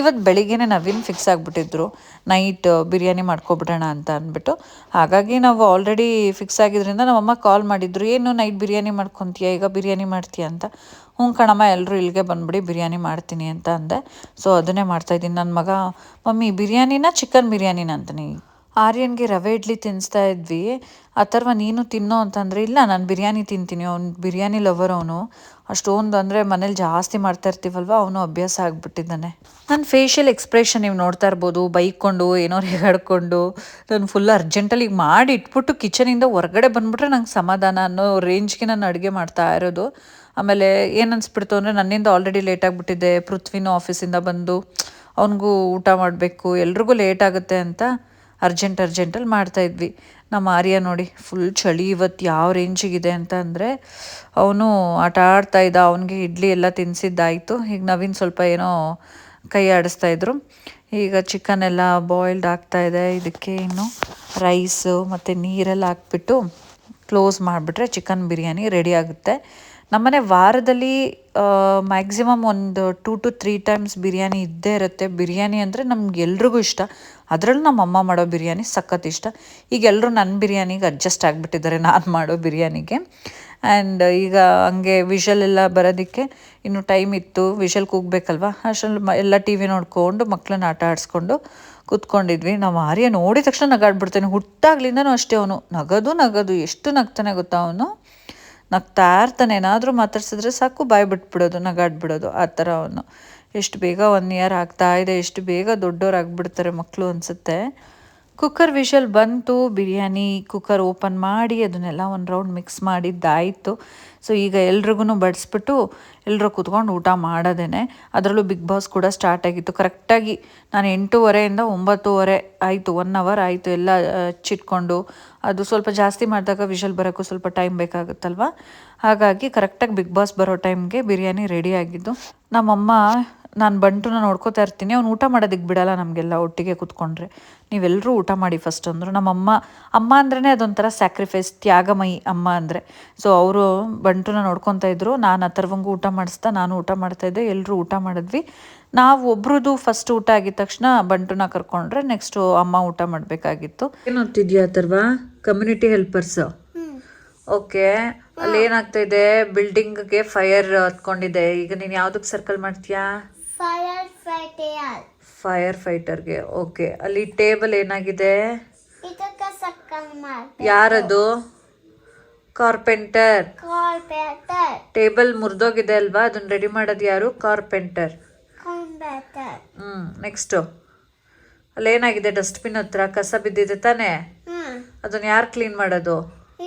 ಇವತ್ತು ಬೆಳಿಗ್ಗೆನೇ ನವೀನ್ ಫಿಕ್ಸ್ ಆಗಿಬಿಟ್ಟಿದ್ರು. ನೈಟ್ ಬಿರಿಯಾನಿ ಮಾಡ್ಕೊಬಿಡೋಣ ಅಂತ ಅಂದ್ಬಿಟ್ಟು. ಹಾಗಾಗಿ ನಾವು ಆಲ್ರೆಡಿ ಫಿಕ್ಸ್ ಆಗಿದ್ದರಿಂದ ನಮ್ಮಮ್ಮ ಕಾಲ್ ಮಾಡಿದ್ರು, ಏನು ನೈಟ್ ಬಿರಿಯಾನಿ ಮಾಡ್ಕೊತೀಯ? ಈಗ ಬಿರಿಯಾನಿ ಮಾಡ್ತೀಯ? ಅಂತ. ಹ್ಞೂ ಕಣಮ್ಮ ಎಲ್ಲರೂ ಇಲ್ಲಿಗೆ ಬಂದ್ಬಿಡಿ, ಬಿರಿಯಾನಿ ಮಾಡ್ತೀನಿ ಅಂತ ಅಂದೆ. ಸೊ ಅದನ್ನೇ ಮಾಡ್ತಾಯಿದ್ದೀನಿ ನನ್ನ ಮಗ, ಮಮ್ಮಿ, ಬಿರಿಯಾನಿನ ಚಿಕನ್ ಬಿರಿಯಾನಿನ ಅಂತಾನೆ. ಆರ್ಯನ್ಗೆ ರವೆ ಇಡ್ಲಿ ತಿನ್ನಿಸ್ತಾ ಇದ್ವಿ. ಅಥರ್ವ ನೀನು ತಿನ್ನೋ? ಅಂತಂದರೆ, ಇಲ್ಲ, ನಾನು ಬಿರಿಯಾನಿ ತಿಂತೀನಿ. ಅವ್ನು ಬಿರಿಯಾನಿ ಲವರ್ ಅವನು. ಅಷ್ಟೊಂದು ಅಂದರೆ ಮನೇಲಿ ಜಾಸ್ತಿ ಮಾಡ್ತಾ ಇರ್ತೀವಲ್ವ? ಅವನು ಅಭ್ಯಾಸ ಆಗಿಬಿಟ್ಟಿದ್ದಾನೆ. ನನ್ನ ಫೇಶಿಯಲ್ ಎಕ್ಸ್ಪ್ರೆಷನ್ ನೀವು ನೋಡ್ತಾ ಇರ್ಬೋದು, ಬೈಕೊಂಡು, ಏನೋ ರೇಗಾಡ್ಕೊಂಡು, ನಾನು ಫುಲ್ ಅರ್ಜೆಂಟಲ್ಲಿ ಈಗ ಮಾಡಿ ಇಟ್ಬಿಟ್ಟು ಕಿಚನಿಂದ ಹೊರಗಡೆ ಬಂದುಬಿಟ್ರೆ ನಂಗೆ ಸಮಾಧಾನ ಅನ್ನೋ ರೇಂಜ್ಗೆ ನಾನು ಅಡುಗೆ ಮಾಡ್ತಾ ಇರೋದು. ಆಮೇಲೆ ಏನು ಅನಿಸ್ಬಿಡ್ತು ಅಂದರೆ ನನ್ನಿಂದ ಆಲ್ರೆಡಿ ಲೇಟ್ ಆಗಿಬಿಟ್ಟಿದೆ, ಪೃಥ್ವಿನೂ ಆಫೀಸಿಂದ ಬಂದು ಅವನಿಗೂ ಊಟ ಮಾಡಬೇಕು, ಎಲ್ರಿಗೂ ಲೇಟ್ ಆಗುತ್ತೆ ಅಂತ ಅರ್ಜೆಂಟ್ ಅರ್ಜೆಂಟಲ್ಲಿ ಮಾಡ್ತಾಯಿದ್ವಿ ನಮ್ಮ ಆರ್ಯ ನೋಡಿ ಫುಲ್ ಚಳಿ ಇವತ್ತು ಯಾವ ರೇಂಜಿಗಿದೆ ಅಂತ ಅಂದರೆ, ಅವನು ಆಟ ಆಡ್ತಾ ಇದ್ದ, ಅವನಿಗೆ ಇಡ್ಲಿ ಎಲ್ಲ ತಿನ್ನಿಸಿದ್ದಾಯಿತು ಈಗ ನವೀನ್ ಸ್ವಲ್ಪ ಏನೋ ಕೈ ಆಡಿಸ್ತಾ ಇದ್ರು. ಈಗ ಚಿಕನ್ ಎಲ್ಲ ಬಾಯ್ಲ್ಡ್ ಆಗ್ತಾ ಇದೆ. ಇದಕ್ಕೆ ಇನ್ನು ರೈಸು ಮತ್ತು ನೀರೆಲ್ಲ ಹಾಕ್ಬಿಟ್ಟು ಕ್ಲೋಸ್ ಮಾಡಿಬಿಟ್ರೆ ಚಿಕನ್ ಬಿರಿಯಾನಿ ರೆಡಿ ಆಗುತ್ತೆ. ನಮ್ಮನೆ ವಾರದಲ್ಲಿ ಮ್ಯಾಕ್ಸಿಮಮ್ ಒಂದು two to three times biryani ಇದ್ದೇ ಇರುತ್ತೆ. ಬಿರಿಯಾನಿ ಅಂದರೆ ನಮ್ಗೆ ಎಲ್ರಿಗೂ ಇಷ್ಟ. ಅದರಲ್ಲೂ ನಮ್ಮ ಅಮ್ಮ ಮಾಡೋ ಬಿರಿಯಾನಿ ಸಖತ್ ಇಷ್ಟ. ಈಗ ಎಲ್ಲರೂ ನನ್ನ ಬಿರಿಯಾನಿಗೆ ಅಡ್ಜಸ್ಟ್ ಆಗಿಬಿಟ್ಟಿದ್ದಾರೆ ನಾನು ಮಾಡೋ ಬಿರಿಯಾನಿಗೆ. ಆ್ಯಂಡ್ ಈಗ ಹಂಗೆ ವಿಷಲ್ ಎಲ್ಲ ಬರೋದಕ್ಕೆ ಇನ್ನು ಟೈಮ್ ಇತ್ತು. ವಿಷಲ್ ಕೂಗಬೇಕಲ್ವ? ಅಷ್ಟರಲ್ಲಿ ಮ, ಎಲ್ಲ ಟಿ ವಿ ನೋಡ್ಕೊಂಡು ಮಕ್ಕಳನ್ನ ಆಟ ಆಡಿಸ್ಕೊಂಡು ಕೂತ್ಕೊಂಡಿದ್ವಿ. ನಾವು ಆರ್ಯ ನೋಡಿದ ತಕ್ಷಣ ನಗಾಡ್ಬಿಡ್ತಾನೆ. ಹುಟ್ಟಾಗ್ಲಿಂದನೂ ಅಷ್ಟೇ ಅವನು. ನಗದು ನಗದು. ಎಷ್ಟು ನಗ್ತಾನೆ ಗೊತ್ತಾ ಅವನು? ನಗ್ತಾ ಇರ್ತಾನೆ ಏನಾದರೂ ಮಾತಾಡ್ಸಿದ್ರೆ ಸಾಕು ಬಾಯಿ ಬಿಟ್ಬಿಡೋದು ನಗಾಡ್ಬಿಡೋದು, ಆ ಥರ ಅವನು. ಎಷ್ಟು ಬೇಗ ಒನ್ ಇಯರ್ ಆಗ್ತಾ ಇದೆ, ಎಷ್ಟು ಬೇಗ ದೊಡ್ಡವ್ರು ಆಗಿಬಿಡ್ತಾರೆ ಮಕ್ಕಳು ಅನಿಸುತ್ತೆ. ಕುಕ್ಕರ್ ವಿಷಲ್ ಬಂತು, ಬಿರಿಯಾನಿ ಕುಕ್ಕರ್ ಓಪನ್ ಮಾಡಿ, ಅದನ್ನೆಲ್ಲ ಒಂದು ರೌಂಡ್ ಮಿಕ್ಸ್ ಮಾಡಿದ್ದಾಯಿತು. ಸೊ ಈಗ ಎಲ್ರಿಗೂ ಬಡಿಸ್ಬಿಟ್ಟು ಎಲ್ಲರೂ ಕೂತ್ಕೊಂಡು ಊಟ ಮಾಡೋದೇನೆ. ಅದರಲ್ಲೂ ಬಿಗ್ ಬಾಸ್ ಕೂಡ ಸ್ಟಾರ್ಟ್ ಆಗಿತ್ತು. ಕರೆಕ್ಟಾಗಿ ನಾನು ಎಂಟೂವರೆಯಿಂದ ಒಂಬತ್ತುವರೆ ಆಯಿತು ಒನ್ ಅವರ್ ಆಯಿತು ಎಲ್ಲ ಚಿಟ್ಕೊಂಡು. ಅದು ಸ್ವಲ್ಪ ಜಾಸ್ತಿ ಮಾಡಿದಾಗ ವಿಷಲ್ ಬರೋಕ್ಕೂ ಸ್ವಲ್ಪ ಟೈಮ್ ಬೇಕಾಗುತ್ತಲ್ವ? ಹಾಗಾಗಿ ಕರೆಕ್ಟಾಗಿ ಬಿಗ್ ಬಾಸ್ ಬರೋ ಟೈಮ್ಗೆ ಬಿರಿಯಾನಿ ರೆಡಿ ಆಗಿದ್ದು. ನಮ್ಮಮ್ಮ ನಾನು ಬಂಟುನ ನೋಡ್ಕೋತಾ ಇರ್ತೀನಿ ಅವ್ನು ಊಟ ಮಾಡೋದಕ್ಕೆ ಬಿಡಲ್ಲ ನಮಗೆಲ್ಲ ಒಟ್ಟಿಗೆ ಕೂತ್ಕೊಂಡ್ರೆ. ನೀವೆಲ್ಲರೂ ಊಟ ಮಾಡಿ ಫಸ್ಟ್ ಅಂದರು. ನಮ್ಮಮ್ಮ ಅಮ್ಮ ಅಂದ್ರೇ ಅದೊಂಥರ ಸ್ಯಾಕ್ರಿಫೈಸ್ ತ್ಯಾಗಮಯಿ ಅಮ್ಮ ಅಂದರೆ. ಸೊ ಅವರು ಬಂಟುನ ನೋಡ್ಕೊತಾ ಇದ್ರು. ನಾನು ಅಥರ್ವಂಗೂ ಊಟ ಮಾಡಿಸ್ತಾ ನಾನು ಊಟ ಮಾಡ್ತಾ ಇದ್ದೆ ಎಲ್ಲರೂ ಊಟ ಮಾಡಿದ್ವಿ. ನಾವು ಒಬ್ರದ್ದು ಫಸ್ಟ್ ಊಟ ಆಗಿದ ತಕ್ಷಣ ಬಂಟುನ ಕರ್ಕೊಂಡ್ರೆ ನೆಕ್ಸ್ಟು ಅಮ್ಮ ಊಟ ಮಾಡಬೇಕಾಗಿತ್ತು. ಏನು ಓದ್ತಿದ್ಯಾ ಅಥರ್ವ? ಕಮ್ಯುನಿಟಿ ಹೆಲ್ಪರ್ಸ್ ಓಕೆ ಅಲ್ಲಿ ಏನಾಗ್ತಾ ಇದೆ? ಬಿಲ್ಡಿಂಗ್ಗೆ ಫೈರ್ ಹತ್ಕೊಂಡಿದೆ. ಈಗ ನೀನು ಯಾವ್ದಕ್ಕೆ ಸರ್ಕಲ್ ಮಾಡ್ತೀಯಾ? ಫೈಟರ್ ಫೈರ್ ಫೈಟರ್ಗೆ ಓಕೆ ಅಲ್ಲಿ ಟೇಬಲ್ ಏನಾಗಿದೆ? ಇದಕ್ಕೆ ಸಕ್ಕಲ್ ಮಾಡಿ ಯಾರದು? ಕಾರ್ಪೆಂಟರ್ ಕಾರ್ಪೆಟರ್ ಟೇಬಲ್ ಮುರಿದೋಗಿದೆ ಅಲ್ವಾ? ಅದನ್ನ ರೆಡಿ ಮಾಡೋದು ಯಾರು? ಕಾರ್ಪೆಂಟರ್ ಹ್ಮ್ ಹ್ಞೂ ನೆಕ್ಸ್ಟು ಅಲ್ಲಿ ಏನಾಗಿದೆ? ಡಸ್ಟ್ಬಿನ್ ಹತ್ರ ಕಸ ಬಿದ್ದಿದೆ ತಾನೇ? ಹ್ಮ್. ಅದನ್ನ ಯಾರು ಕ್ಲೀನ್ ಮಾಡೋದು?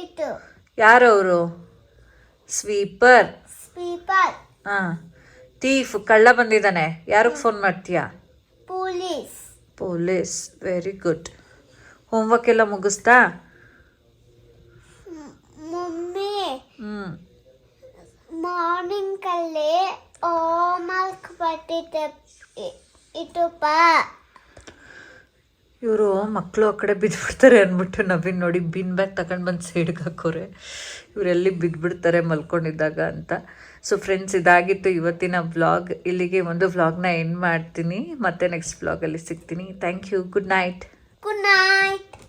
ಇದು. ಯಾರು ಅವರು ಸ್ವೀಪರ್ ಹಾ ಹಾಂ. ತೀಫ್ ಕಳ್ಳ ಬಂದಿದ್ದಾನೆ. ಯಾರಿಗೆ ಫೋನ್ ಮಾಡ್ತೀಯಾ? Police. Police. Very good homework ಎಲ್ಲ ಮುಗಿಸ್ತಾ? ಮಮ್ಮಿ ಹ್ಞೂ ಮಾರ್ನಿಂಗ್ ಅಲ್ಲಿ ಹೋಮ್ವರ್ಕ್ ಬಟ್ಟಿದ್ದೆ ಇಟ್ಟಪ್ಪ ಇವರು ಮಕ್ಕಳು ಆ ಕಡೆ ಬಿದ್ದುಬಿಡ್ತಾರೆ ಅಂದ್ಬಿಟ್ಟು ನವೀನ್ ನೋಡಿ ಬಿನ್ ಬ್ಯಾಗ್ ತಗೊಂಡು ಬಂದು ಸೈಡ್ಗೆ ಹಾಕೋರೆ. ಇವರೆಲ್ಲಿ ಬಿದ್ದುಬಿಡ್ತಾರೆ ಮಲ್ಕೊಂಡಿದ್ದಾಗ ಅಂತ. ಸೊ ಫ್ರೆಂಡ್ಸ್ ಇದಾಗಿತ್ತು ಇವತ್ತಿನ ವ್ಲಾಗ್ ಇಲ್ಲಿಗೆ ಒಂದು ವ್ಲಾಗ್ನ ಎಂಡ್ ಮಾಡ್ತೀನಿ. ಮತ್ತೆ ನೆಕ್ಸ್ಟ್ ವ್ಲಾಗಲ್ಲಿ ಸಿಗ್ತೀನಿ. Thank you good night good night